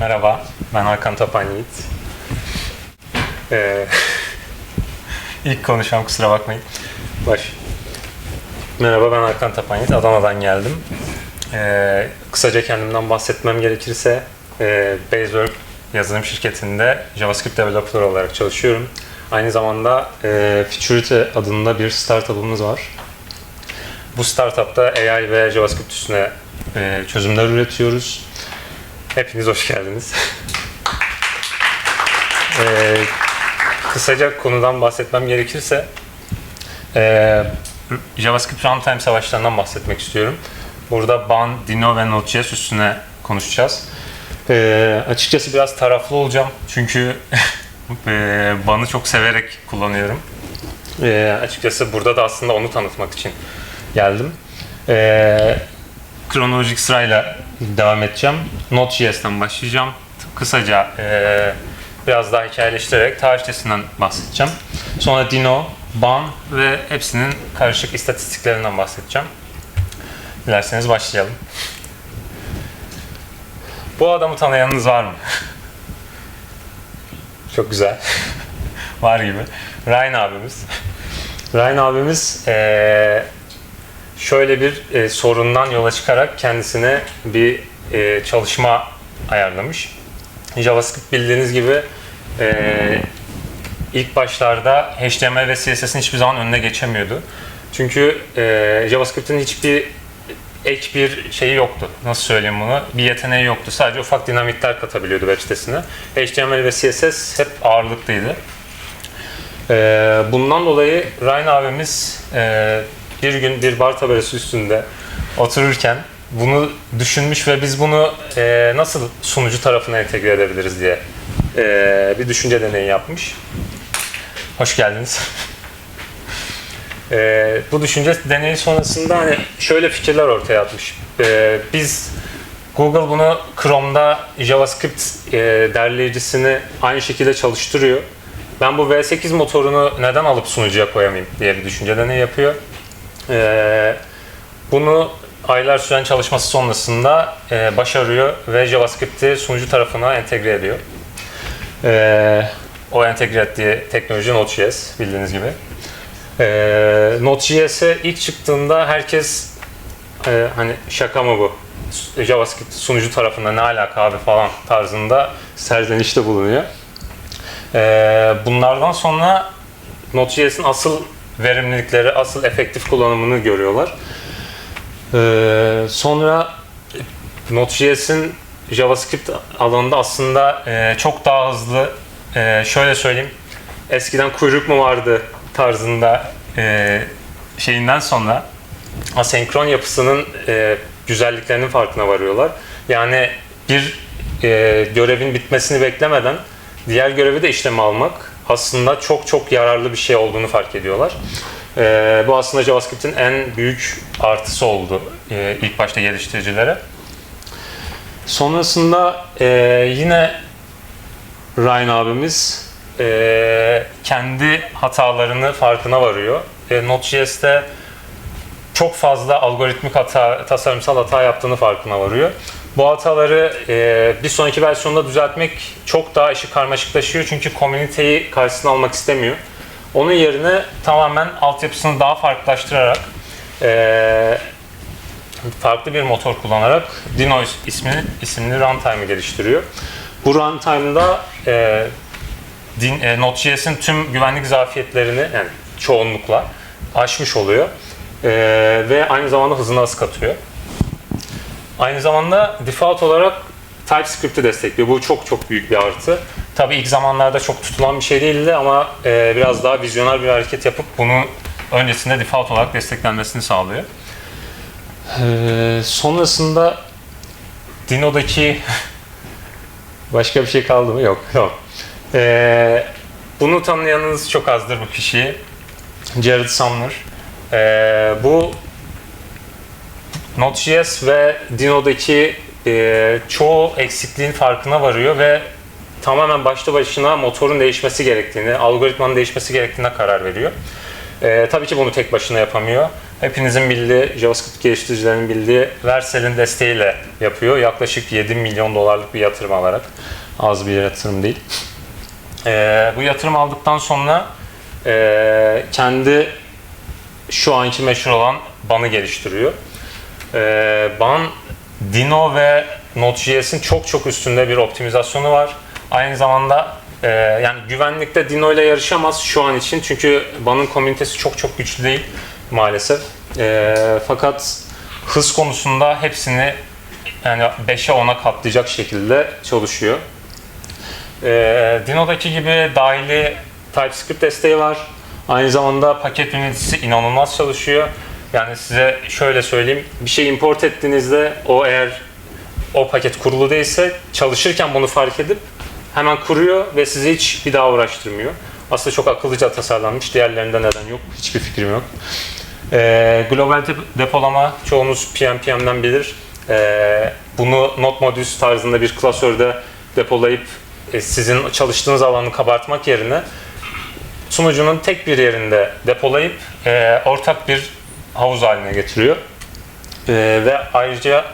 Merhaba, ben Hakan Tapan Yiğit. Ee, ilk konuşmam kusura bakmayın. Baş. Merhaba ben Hakan Tapan Yiğit, Adana'dan geldim. Ee, kısaca kendimden bahsetmem gerekirse e, Basework yazılım şirketinde JavaScript developer olarak çalışıyorum. Aynı zamanda e, Futurity adında bir startup'ımız var. Bu startupta AI ve JavaScript üstüne e, çözümler üretiyoruz. Hepiniz hoş geldiniz. Ee, kısaca konudan bahsetmem gerekirse ee, JavaScript Runtime savaşlarından bahsetmek istiyorum. Burada Ban, Dino ve Node.js üstüne konuşacağız. Ee, açıkçası biraz taraflı olacağım çünkü ee, Ban'ı çok severek kullanıyorum. Ee, açıkçası burada da aslında onu tanıtmak için geldim. Ee, kronolojik sırayla devam edeceğim. Node.js'ten başlayacağım. Kısaca e, biraz daha hikayeleştirerek tarih sitesinden bahsedeceğim. Sonra Dino, Ban ve hepsinin karışık istatistiklerinden bahsedeceğim. Dilerseniz başlayalım. Bu adamı tanıyanınız var mı? Çok güzel. var gibi. Ryan abimiz. Ryan abimiz eee şöyle bir e, sorundan yola çıkarak kendisine bir e, çalışma ayarlamış. JavaScript bildiğiniz gibi e, ilk başlarda HTML ve CSS'in hiçbir zaman önüne geçemiyordu. Çünkü e, JavaScript'in hiçbir ek bir şeyi yoktu. Nasıl söyleyeyim bunu? Bir yeteneği yoktu. Sadece ufak dinamikler katabiliyordu web sitesine. HTML ve CSS hep ağırlıklıydı. E, bundan dolayı Ryan abimiz e, bir gün bir bar tabelası üstünde otururken bunu düşünmüş ve biz bunu e, nasıl sunucu tarafına entegre edebiliriz diye e, bir düşünce deneyi yapmış. Hoş geldiniz. e, bu düşünce deneyi sonrasında hani şöyle fikirler ortaya atmış. E, biz Google bunu Chrome'da JavaScript e, derleyicisini aynı şekilde çalıştırıyor. Ben bu V8 motorunu neden alıp sunucuya koyamayayım diye bir düşünce deneyi yapıyor. Ee, bunu aylar süren çalışması sonrasında e, başarıyor ve JavaScript'i sunucu tarafına entegre ediyor. Ee, o entegre ettiği teknoloji Node.js bildiğiniz gibi. Ee, Node.js'e ilk çıktığında herkes e, hani şaka mı bu? JavaScript sunucu tarafında ne alaka abi falan tarzında serzenişte bulunuyor. Ee, bunlardan sonra Node.js'in asıl verimlilikleri, asıl efektif kullanımını görüyorlar. Ee, sonra Node.js'in JavaScript alanında aslında e, çok daha hızlı, e, şöyle söyleyeyim, eskiden kuyruk mu vardı tarzında e, şeyinden sonra asenkron yapısının e, güzelliklerinin farkına varıyorlar. Yani bir e, görevin bitmesini beklemeden diğer görevi de işleme almak aslında çok çok yararlı bir şey olduğunu fark ediyorlar. Ee, bu aslında JavaScript'in en büyük artısı oldu e, ilk başta geliştiricilere. Sonrasında e, yine Ryan abimiz e, kendi hatalarını farkına varıyor. E, Node.js'te çok fazla algoritmik hata, tasarımsal hata yaptığını farkına varıyor. Bu hataları e, bir sonraki versiyonda düzeltmek çok daha işi karmaşıklaşıyor çünkü komüniteyi karşısına almak istemiyor. Onun yerine tamamen altyapısını daha farklılaştırarak e, farklı bir motor kullanarak Dino ismini, isimli runtime'ı geliştiriyor. Bu runtime'da e, Din- e, Node.js'in tüm güvenlik zafiyetlerini yani çoğunlukla aşmış oluyor. E, ve aynı zamanda hızına hız katıyor. Aynı zamanda default olarak TypeScript'i destekliyor. Bu çok çok büyük bir artı. Tabii ilk zamanlarda çok tutulan bir şey değildi ama e, biraz daha vizyoner bir hareket yapıp bunu öncesinde default olarak desteklenmesini sağlıyor. E, sonrasında Dino'daki başka bir şey kaldı mı? Yok. Yok. E, bunu tanıyanınız çok azdır bu kişiyi. Jared Sumner. E, bu Node.js ve Dino'daki e, çoğu eksikliğin farkına varıyor ve tamamen başlı başına motorun değişmesi gerektiğini, algoritmanın değişmesi gerektiğine karar veriyor. E, tabii ki bunu tek başına yapamıyor. hepinizin bildiği, JavaScript geliştiricilerinin bildiği Vercel'in desteğiyle yapıyor. Yaklaşık 7 milyon dolarlık bir yatırım alarak. Az bir yatırım değil. Ee, bu yatırım aldıktan sonra ee, kendi şu anki meşhur olan Bun'ı geliştiriyor. Ee, Bun, Dino ve Node.js'in çok çok üstünde bir optimizasyonu var. Aynı zamanda e, yani güvenlikte Dino ile yarışamaz şu an için çünkü Bun'ın komünitesi çok çok güçlü değil maalesef. E, fakat hız konusunda hepsini yani 5'e 10'a katlayacak şekilde çalışıyor. E, Dino'daki gibi dahili TypeScript desteği var. Aynı zamanda paket yöneticisi inanılmaz çalışıyor. Yani size şöyle söyleyeyim, bir şey import ettiğinizde o eğer o paket kurulu değilse çalışırken bunu fark edip hemen kuruyor ve sizi hiç bir daha uğraştırmıyor. Aslında çok akıllıca tasarlanmış. Diğerlerinde neden yok? Hiçbir fikrim yok. Ee, global de- depolama çoğunuz PNPM'den bilir. Ee, bunu not modüs tarzında bir klasörde depolayıp e, sizin çalıştığınız alanı kabartmak yerine sunucunun tek bir yerinde depolayıp e, ortak bir havuz haline getiriyor. E, ve ayrıca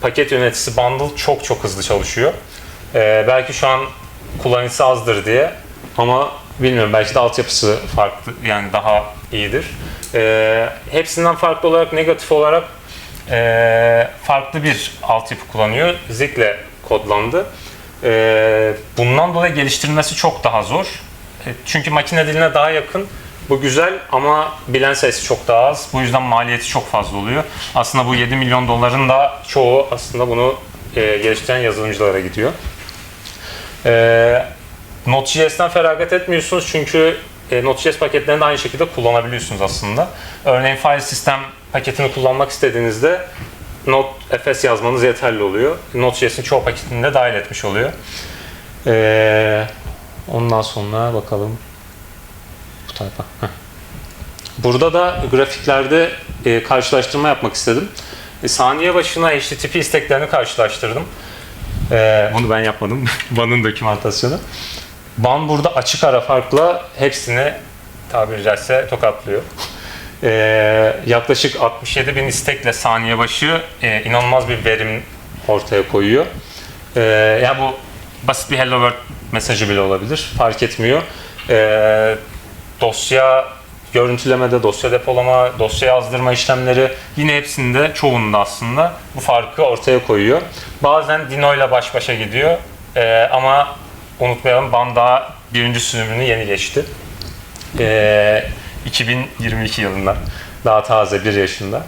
paket yöneticisi bundle çok çok hızlı çalışıyor. E, belki şu an kullanıcısı azdır diye ama bilmiyorum belki de altyapısı farklı yani daha iyidir. E, hepsinden farklı olarak negatif olarak e, farklı bir altyapı kullanıyor. Zik'le kodlandı. E, bundan dolayı geliştirilmesi çok daha zor. E, Çünkü makine diline daha yakın. Bu güzel ama bilen sayısı çok daha az. Bu yüzden maliyeti çok fazla oluyor. Aslında bu 7 milyon doların da çoğu aslında bunu e, geliştiren yazılımcılara gidiyor. E, Node.js'ten feragat etmiyorsunuz çünkü e, Node.js paketlerini de aynı şekilde kullanabiliyorsunuz aslında. Örneğin file sistem paketini kullanmak istediğinizde Node.fs yazmanız yeterli oluyor. Node.js'in çoğu paketini de dahil etmiş oluyor. E, ondan sonra bakalım tarafa. Burada da grafiklerde e, karşılaştırma yapmak istedim. E, saniye başına HTTP isteklerini karşılaştırdım. E, bunu ben yapmadım. Ban'ın dokümantasyonu. Ban burada açık ara farkla hepsini tabiri caizse tokatlıyor. E, yaklaşık 67 bin istekle saniye başı e, inanılmaz bir verim ortaya koyuyor. E, yani bu basit bir hello world mesajı bile olabilir. Fark etmiyor. E, dosya görüntülemede, dosya depolama, dosya yazdırma işlemleri yine hepsinde çoğunda aslında bu farkı ortaya koyuyor. Bazen Dino ile baş başa gidiyor Ee, ama unutmayalım BAN daha birinci sürümünü yeni geçti. Ee, 2022 yılında. Daha taze bir yaşında.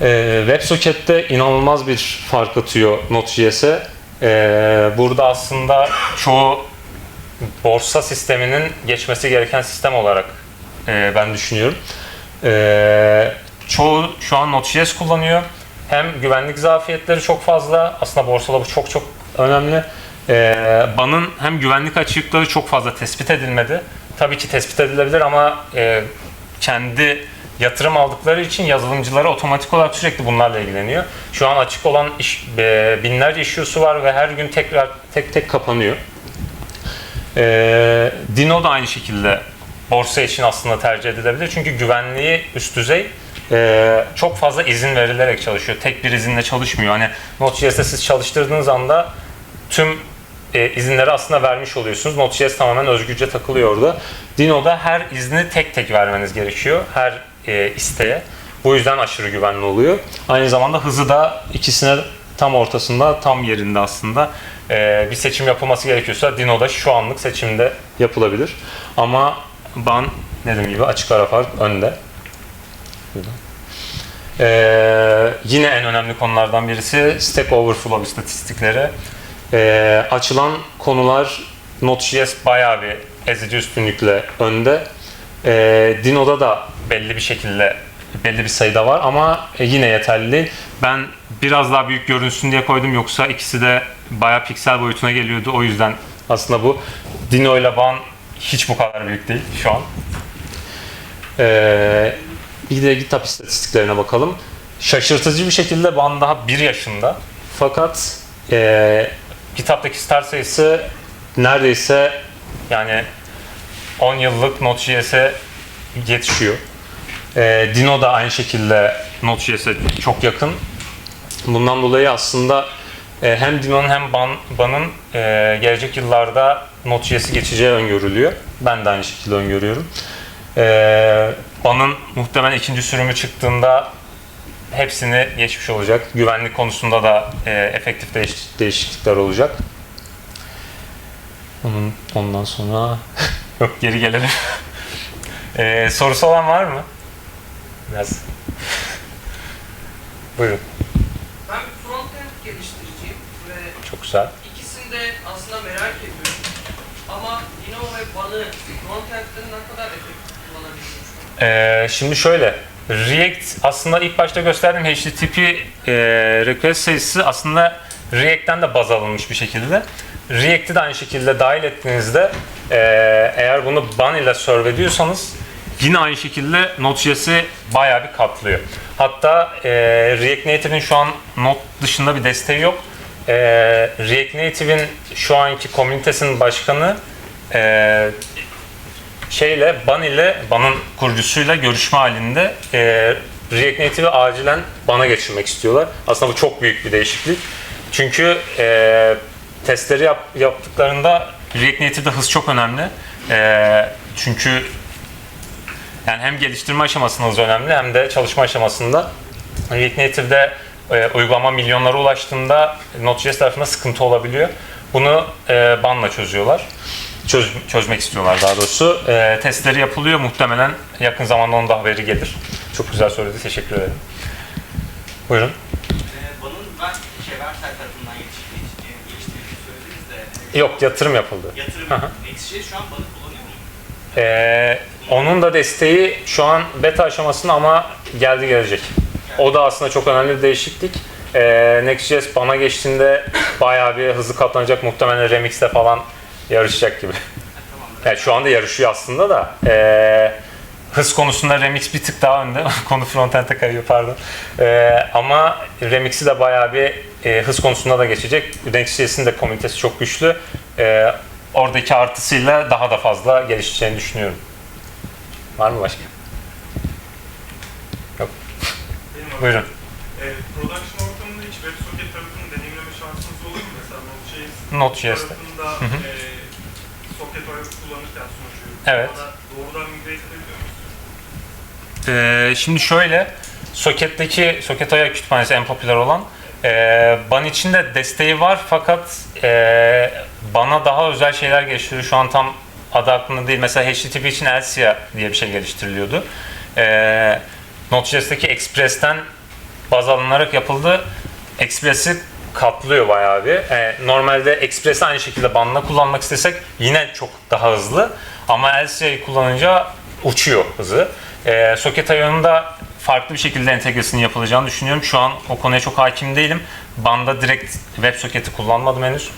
Ee, WebSocket'te inanılmaz bir fark atıyor Node.js'e. Ee, burada aslında çoğu borsa sisteminin geçmesi gereken sistem olarak e, ben düşünüyorum. E, çoğu şu an Node.js kullanıyor. Hem güvenlik zafiyetleri çok fazla. Aslında borsada bu çok çok önemli. E, Ban'ın hem güvenlik açıklığı çok fazla tespit edilmedi. Tabii ki tespit edilebilir ama e, kendi yatırım aldıkları için yazılımcıları otomatik olarak sürekli bunlarla ilgileniyor. Şu an açık olan iş, e, binlerce issue'su var ve her gün tekrar tek tek kapanıyor. Ee, Dino da aynı şekilde borsa için aslında tercih edilebilir. Çünkü güvenliği üst düzey. Ee, çok fazla izin verilerek çalışıyor. Tek bir izinle çalışmıyor. Hani Node.js'te siz çalıştırdığınız anda tüm e, izinleri aslında vermiş oluyorsunuz. Node.js tamamen özgürce takılıyor orada. Dino'da her izni tek tek vermeniz gerekiyor. Her e, isteğe. Bu yüzden aşırı güvenli oluyor. Aynı zamanda hızı da ikisine tam ortasında, tam yerinde aslında. Ee, bir seçim yapılması gerekiyorsa Dino'da şu anlık seçimde yapılabilir. Ama ban dediğim gibi açık ara fark önde. Ee, yine en önemli konulardan birisi Stack Overflow istatistikleri. Ee, açılan konular Node.js bayağı bir ezici üstünlükle önde. Ee, Dino'da da belli bir şekilde belli bir sayıda var ama e, yine yeterli değil. Ben biraz daha büyük görünsün diye koydum yoksa ikisi de bayağı piksel boyutuna geliyordu. O yüzden aslında bu Dino ile Ban hiç bu kadar büyük değil şu an. Ee, bir de GitHub istatistiklerine bakalım. Şaşırtıcı bir şekilde Ban daha 1 yaşında. Fakat e, GitHub'daki star sayısı neredeyse yani 10 yıllık Node.js'e yetişiyor. E, Dino da aynı şekilde Node.js'e çok yakın. Bundan dolayı aslında e, hem Dino'nun hem Ban- Ban'ın e, gelecek yıllarda Node.js'i geçeceği öngörülüyor. Ben de aynı şekilde öngörüyorum. E, Ban'ın muhtemelen ikinci sürümü çıktığında hepsini geçmiş olacak. Güvenlik konusunda da e, efektif değiş- değişiklikler olacak. Onun, ondan sonra yok geri gelelim. e, sorusu olan var mı? Biraz. Buyurun. Ben bir frontend geliştiriciyim ve Çok güzel. ikisini de aslında merak ediyorum. Ama Dino ve Bun'ı frontend'de ne kadar efektif kullanabiliyorsunuz? Ee, şimdi şöyle, React aslında ilk başta gösterdiğim HTTP e, request sayısı aslında React'ten de baz alınmış bir şekilde. React'i de aynı şekilde dahil ettiğinizde e, eğer bunu ban ile serve ediyorsanız yine aynı şekilde Node.js'i bayağı bir katlıyor. Hatta e, React Native'in şu an Node dışında bir desteği yok. E, React Native'in şu anki komünitesinin başkanı e, şeyle Ban ile Ban'ın kurucusuyla görüşme halinde e, React Native'i acilen Ban'a geçirmek istiyorlar. Aslında bu çok büyük bir değişiklik. Çünkü e, testleri yap, yaptıklarında React Native'de hız çok önemli. E, çünkü yani hem geliştirme aşamasında hız önemli hem de çalışma aşamasında. React Native'de e, uygulama milyonlara ulaştığında Node.js tarafında sıkıntı olabiliyor. Bunu e, banla çözüyorlar. Çöz, çözmek istiyorlar daha doğrusu. E, testleri yapılıyor. Muhtemelen yakın zamanda onun da haberi gelir. Çok güzel söyledi. Teşekkür ederim. Buyurun. Söylediniz de Yok yatırım yapıldı. yatırım Hı hı. Şu an Bun'ı kullanıyor mu? E, onun da desteği şu an beta aşamasında ama geldi gelecek. O da aslında çok önemli bir değişiklik. E, Next.js bana geçtiğinde bayağı bir hızlı katlanacak. Muhtemelen Remix'te falan yarışacak gibi. Yani şu anda yarışıyor aslında da. Ee, hız konusunda Remix bir tık daha önde. Konu frontend'e kayıyor pardon. Ee, ama Remix'i de bayağı bir e, hız konusunda da geçecek. Next.js'in de komünitesi çok güçlü. Ee, oradaki artısıyla daha da fazla gelişeceğini düşünüyorum. Var mı başka? Yok. Benim. Buyurun. E, production ortamında hiç WebSocket tarafını deneyimleme şansınız olur mu? Mesela Node.js Node.js'te. tarafında e, socket olarak kullanırken sunucuyu Evet. doğrudan migrate edebiliyor musunuz? Ee, şimdi şöyle, Socket'teki Socket ayak kütüphanesi en popüler olan. Ee, Ban için de desteği var fakat e, bana daha özel şeyler geliştiriyor. Şu an tam adı aklımda değil. Mesela HTTP için Elsia diye bir şey geliştiriliyordu. Ee, Node.js'teki Express'ten baz alınarak yapıldı. Express'i katlıyor bayağı bir. Ee, normalde Express'i aynı şekilde banla kullanmak istesek yine çok daha hızlı. Ama Elsia'yı kullanınca uçuyor hızı. Ee, Socket IO'nun da farklı bir şekilde entegresinin yapılacağını düşünüyorum. Şu an o konuya çok hakim değilim. Banda direkt WebSocket'i kullanmadım henüz.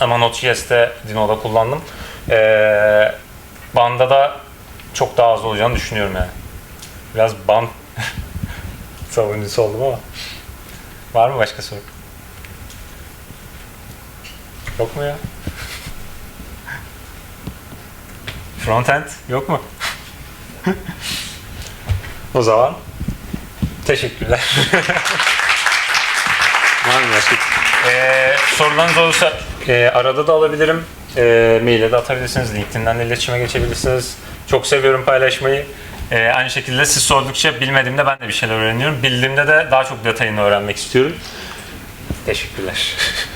Ama Node.js'te Dino'da kullandım. Ee, Banda da çok daha az olacağını düşünüyorum yani. Biraz ban savunucusu oldum ama. Var mı başka soru? Yok mu ya? Frontend yok mu? o zaman teşekkürler. Var mı başka? Ee, sorularınız olursa e, arada da alabilirim. E, maile de atabilirsiniz. LinkedIn'den de iletişime geçebilirsiniz. Çok seviyorum paylaşmayı. E, aynı şekilde siz sordukça bilmediğimde ben de bir şeyler öğreniyorum. Bildiğimde de daha çok detayını öğrenmek istiyorum. Teşekkürler.